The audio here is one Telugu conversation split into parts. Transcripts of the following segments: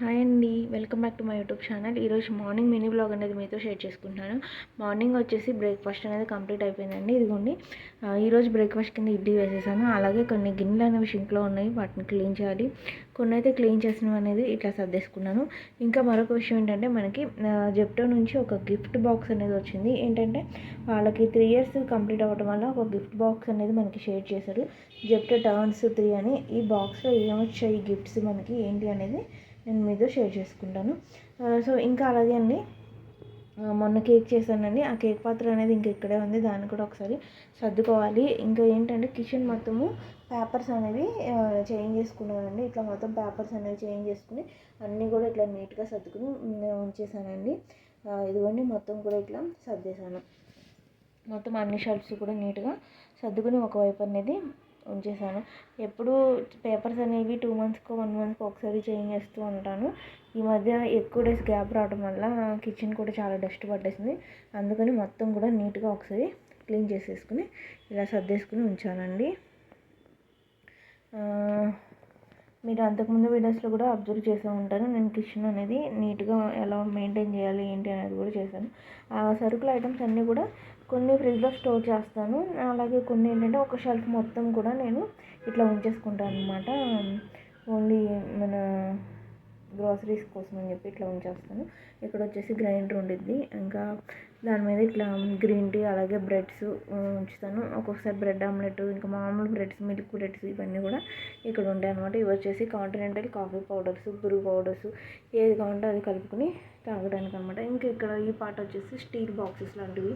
హాయ్ అండి. Welcome back to my YouTube channel. ఈరోజు మార్నింగ్ మినీ బ్లాగ్ అనేది మీతో షేర్ చేసుకుంటున్నాను. మార్నింగ్ వచ్చేసి బ్రేక్ఫాస్ట్ అనేది కంప్లీట్ అయిపోయిందండి. ఇదిగోండి. ఈరోజు బ్రేక్ఫాస్ట్ కింద ఇడ్లీ వేసేసాను. అలాగే కొన్ని గిన్నెలు అనేవి షింక్లో ఉన్నాయి. వాటిని క్లీన్ చేయాలి. కొన్ని అయితే క్లీన్ చేసినవి అనేది ఇట్లా సర్దేసుకున్నాను. ఇంకా మరొక విషయం ఏంటంటే మనకి జెప్టో నుంచి ఒక గిఫ్ట్ బాక్స్ అనేది వచ్చింది. ఏంటంటే వాళ్ళకి త్రీ ఇయర్స్ కంప్లీట్ అవ్వడం వల్ల ఒక గిఫ్ట్ బాక్స్ అనేది మనకి షేర్ చేశారు. జెప్టో టర్న్స్ త్రీ అని. ఈ బాక్స్లో ఏమొచ్చాయి? గిఫ్ట్స్ మనకి ఏంటి అనేది నేను మీతో షేర్ చేసుకుంటాను. సో ఇంకా అలాగే అండి. మొన్న కేక్ చేశానండి. ఆ కేక్ పాత్ర అనేది ఇంక ఇక్కడే ఉంది. దాన్ని కూడా ఒకసారి సర్దుకోవాలి. ఇంకా ఏంటంటే కిచెన్ మొత్తము పేపర్స్ అనేవి చేంజ్ చేసుకున్నానండి. ఇట్లా మొత్తం పేపర్స్ అనేవి చేంజ్ చేసుకుని అన్నీ కూడా ఇట్లా నీట్గా సర్దుకుని ఉంచేసానండి. ఇదిగోండి మొత్తం కూడా ఇట్లా సర్దేశాను. మొత్తం అన్ని షెల్ఫ్స్ కూడా నీట్గా సర్దుకుని ఒకవైపు అనేది ఉంచేసాను ఎప్పుడు పేపర్స్ అనేవి టూ మంత్స్కో వన్ మంత్కి ఒకసారి చేంజ్ చేస్తూ ఉంటాను. ఈ మధ్య ఎక్కువ డేస్ గ్యాప్ రావడం వల్ల కిచెన్ కూడా చాలా డస్ట్ పట్టేసింది. అందుకని మొత్తం కూడా నీట్గా ఒకసారి క్లీన్ చేసేసుకుని ఇలా సర్దేసుకుని ఉంచానండి. మీరు అంతకుముందు వీడియోస్లో కూడా అబ్జర్వ్ చేస్తూ ఉంటారు నేను కిచెన్ అనేది నీట్గా ఎలా మెయింటైన్ చేయాలి ఏంటి అనేది కూడా చేశాను. ఆ సరుకుల ఐటమ్స్ అన్నీ కూడా కొన్ని ఫ్రిడ్జ్లో స్టోర్ చేస్తాను. అలాగే కొన్ని ఏంటంటే ఒక షెల్ఫ్ మొత్తం కూడా నేను ఇట్లా ఉంచేసుకుంటాను అనమాట ఓన్లీ మన గ్రాసరీస్ కోసం అని చెప్పి ఇట్లా ఉంచేస్తాను. ఇక్కడ వచ్చేసి గ్రైండర్ ఉండిద్ది. ఇంకా దాని మీద ఇట్లా గ్రీన్ టీ అలాగే బ్రెడ్స్ ఉంచుతాను. ఒక్కొక్కసారి బ్రెడ్ ఆమ్లెట్ ఇంకా మామూలు బ్రెడ్స్ మిల్క్ బ్రెడ్స్ ఇవన్నీ కూడా ఇక్కడ ఉంటాయి అనమాట ఇవి వచ్చేసి continental coffee powders Bru powders ఏది కావాలంటే అది కలుపుకొని తాగడానికి అనమాట ఇంకా ఇక్కడ ఈ పార్ట్ వచ్చేసి స్టీల్ బాక్సెస్ లాంటివి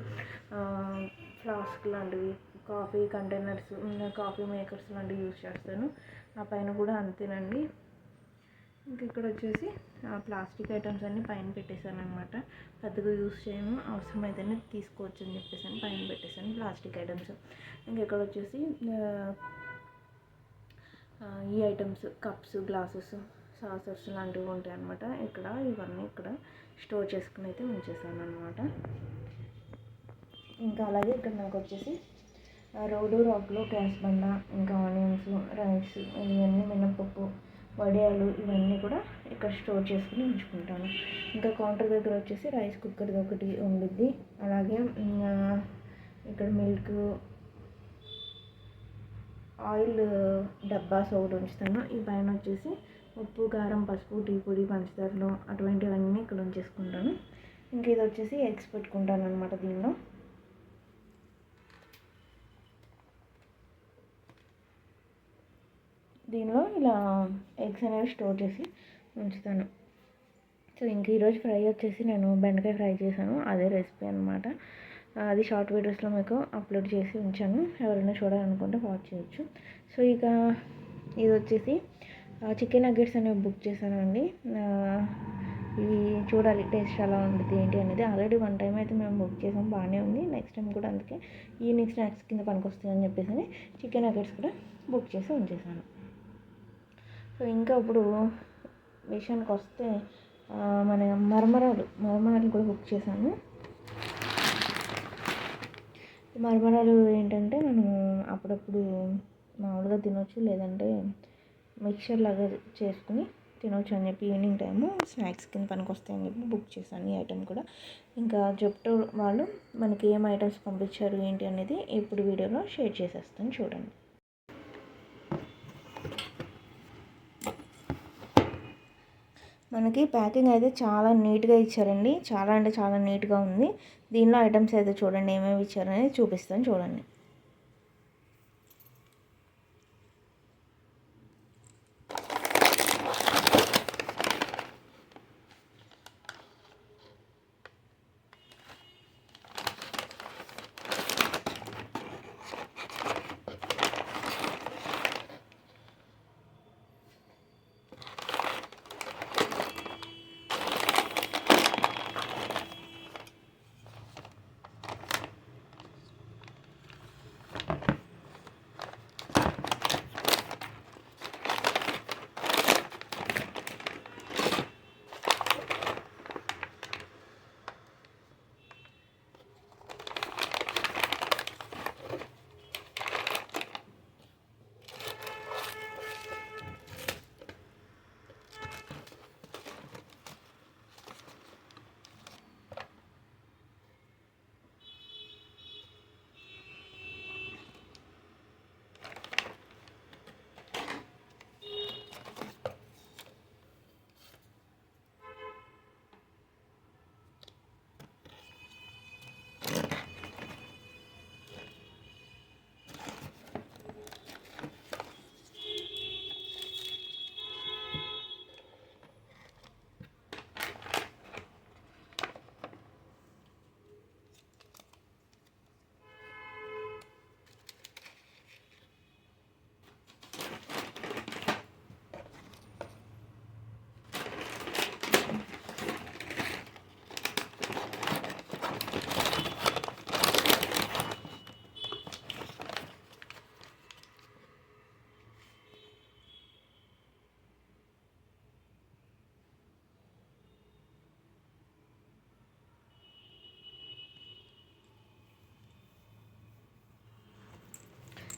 ఫ్లాస్క్ లాంటివి కాఫీ కంటైనర్స్ కాఫీ మేకర్స్ లాంటివి యూస్ చేస్తాను. ఆ పైన కూడా అంతేనండి. ఇంక ఇక్కడ వచ్చేసి ప్లాస్టిక్ ఐటమ్స్ అన్ని పైన పెట్టేశాను అనమాట పెద్దగా యూస్ చేయము అవసరమైతేనే తీసుకోవచ్చు అని చెప్పేసి పైన పెట్టేశాను ప్లాస్టిక్ ఐటమ్స్. ఇంక ఇక్కడ వచ్చేసి ఈ ఐటమ్స్ కప్స్ గ్లాసెస్ సాసర్స్ లాంటివి ఉంటాయి అనమాట ఇక్కడ ఇవన్నీ ఇక్కడ స్టోర్ చేసుకుని అయితే ఉంచేసాను అనమాట ఇంకా అలాగే ఇక్కడ నాకు వచ్చేసి రోడ్డు రాక్లో గ్యాస్ బండ ఇంకా ఆనియన్స్ రైస్ ఇవన్నీ మినపప్పు వడియాలు ఇవన్నీ కూడా ఇక్కడ స్టోర్ చేసుకుని ఉంచుకుంటాను. ఇంకా కౌంటర్ దగ్గర వచ్చేసి రైస్ కుక్కర్ ఒకటి ఉండిద్ది. అలాగే ఇక్కడ మిల్క్ ఆయిల్ డబ్బాస్ ఒకటి ఉంచుతాను. ఈ పైన వచ్చేసి ఉప్పు కారం పసుపు టీ పొడి పంచదారలు అటువంటివన్నీ ఇక్కడ ఉంచేసుకుంటాను. ఇంక ఇది వచ్చేసి ఎగ్స్ పెట్టుకుంటాను అనమాట దీనిలో. దీనిలో ఇలా ఎగ్స్ అనేవి స్టోర్ చేసి ఉంచుతాను. సో ఇంక ఈరోజు ఫ్రై వచ్చేసి నేను బెండకాయ ఫ్రై చేశాను. అదే రెసిపీ అనమాట అది షార్ట్ వీడియోస్లో మీకు అప్లోడ్ చేసి ఉంచాను. ఎవరైనా చూడాలనుకుంటే వాచ్ చేయొచ్చు. సో ఇక ఇది వచ్చేసి చికెన్ నగ్గెట్స్ అనేవి బుక్ చేశానండి ఆ, ఇవి చూడాలి టేస్ట్ ఎలా ఉంటుంది ఏంటి అనేది. ఆల్రెడీ వన్ టైం అయితే మేము బుక్ చేసాం బాగానే ఉంది. నెక్స్ట్ టైం కూడా అందుకే ఈవినింగ్ స్నాక్స్ కింద పనికొస్తాయని చెప్పేసి చికెన్ నగ్గెట్స్ కూడా బుక్ చేసి ఉంచేసాను సో ఇంకా ఇప్పుడు విషయానికి వస్తే మన మరమరాలు మరమరాలు కూడా బుక్ చేశాను. మరమరాలు ఏంటంటే మనం అప్పుడప్పుడు మామూలుగా తినొచ్చు లేదంటే మిక్చర్ లాగా చేసుకుని తినొచ్చు అని చెప్పి ఈవినింగ్ టైము స్నాక్స్ కింద పనికి వస్తాయని చెప్పి బుక్ చేశాను ఈ ఐటెం కూడా. ఇంకా చెప్తూ వాళ్ళు మనకి ఏం ఐటమ్స్ పంపించారు ఏంటి అనేది ఇప్పుడు వీడియోలో షేర్ చేసేస్తాను చూడండి. మనకి ప్యాకింగ్ అయితే చాలా నీట్గా ఇచ్చారండి. చాలా అంటే చాలా నీట్గా ఉంది. దీనిలో ఐటమ్స్ అయితే చూడండి ఏమేమి ఇచ్చారనేది చూపిస్తాను చూడండి.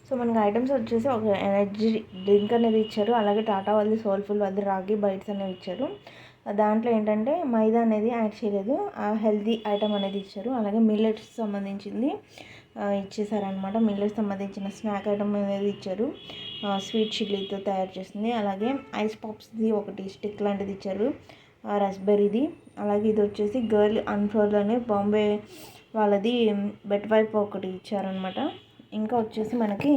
సో మనకి ఐటమ్స్ వచ్చేసి ఒక ఎనర్జీ డ్రింక్ అనేది ఇచ్చారు. అలాగే టాటా వాళ్ళది సోల్ఫుల్ వాళ్ళది రాగి బైట్స్ అనేవి ఇచ్చారు. దాంట్లో ఏంటంటే మైదా అనేది యాడ్ చేయలేదు. హెల్తీ ఐటమ్ అనేది ఇచ్చారు. అలాగే మిల్లెట్స్ సంబంధించింది ఇచ్చేసారనమాట మిల్లెట్స్ సంబంధించిన స్నాక్ ఐటమ్ అనేది ఇచ్చారు. స్వీట్ చిల్లీతో తయారు చేసింది. అలాగే ఐస్ పాప్స్ది ఒకటి స్టిక్ లాంటిది ఇచ్చారు. రస్బెర్రీది. అలాగే ఇది వచ్చేసి గర్ల్ అన్ఫ్లోర్లోనే అనే బాంబే వాళ్ళది బెట్ వైప్ ఒకటి ఇచ్చారనమాట ఇంకా వచ్చేసి మనకి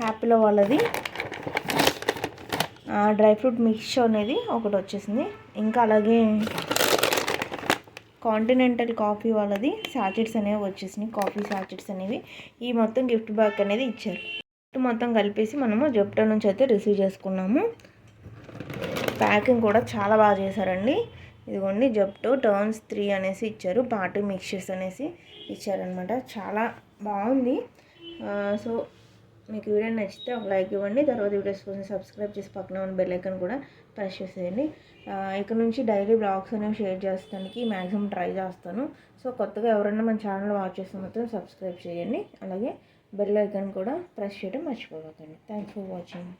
హ్యాపీలో వాళ్ళది. డ్రై ఫ్రూట్ మిక్స్ అనేది ఒకటి వచ్చేసింది. ఇంకా అలాగే కాంటినెంటల్ కాఫీ వాళ్ళది. సాచెట్స్ అనేవి వచ్చేసినాయి. కాఫీ సాచెట్స్ అనేవి. ఈ మొత్తం గిఫ్ట్ బ్యాగ్ అనేది ఇచ్చారు. గిఫ్ట్ మొత్తం కలిపేసి మనము జెప్టో నుంచి అయితే రిసీవ్ చేసుకున్నాము. ప్యాకింగ్ కూడా చాలా బాగా చేశారండి. ఇదిగోండి జప్టో టర్న్స్ త్రీ అనేసి ఇచ్చారు పార్టీ మిక్చర్స్ అనేసి ఇచ్చారనమాట చాలా బాగుంది. సో మీకు వీడియో నచ్చితే ఒక లైక్ ఇవ్వండి. తర్వాత వీడియోస్ కోసం సబ్స్క్రైబ్ చేసి పక్కన ఉన్న బెల్ కూడా ప్రెస్ చేసేయండి. ఇక్కడ నుంచి డైలీ బ్లాగ్స్ అనేవి షేర్ చేస్తానికి మ్యాక్సిమం ట్రై చేస్తాను. సో కొత్తగా ఎవరైనా మన ఛానల్ వాచ్ చేస్తే మాత్రం సబ్స్క్రైబ్ చేయండి. అలాగే బెల్ ఐకాన్ కూడా ప్రెస్ చేయడం మర్చిపోకండి థ్యాంక్స్ ఫర్ వాచింగ్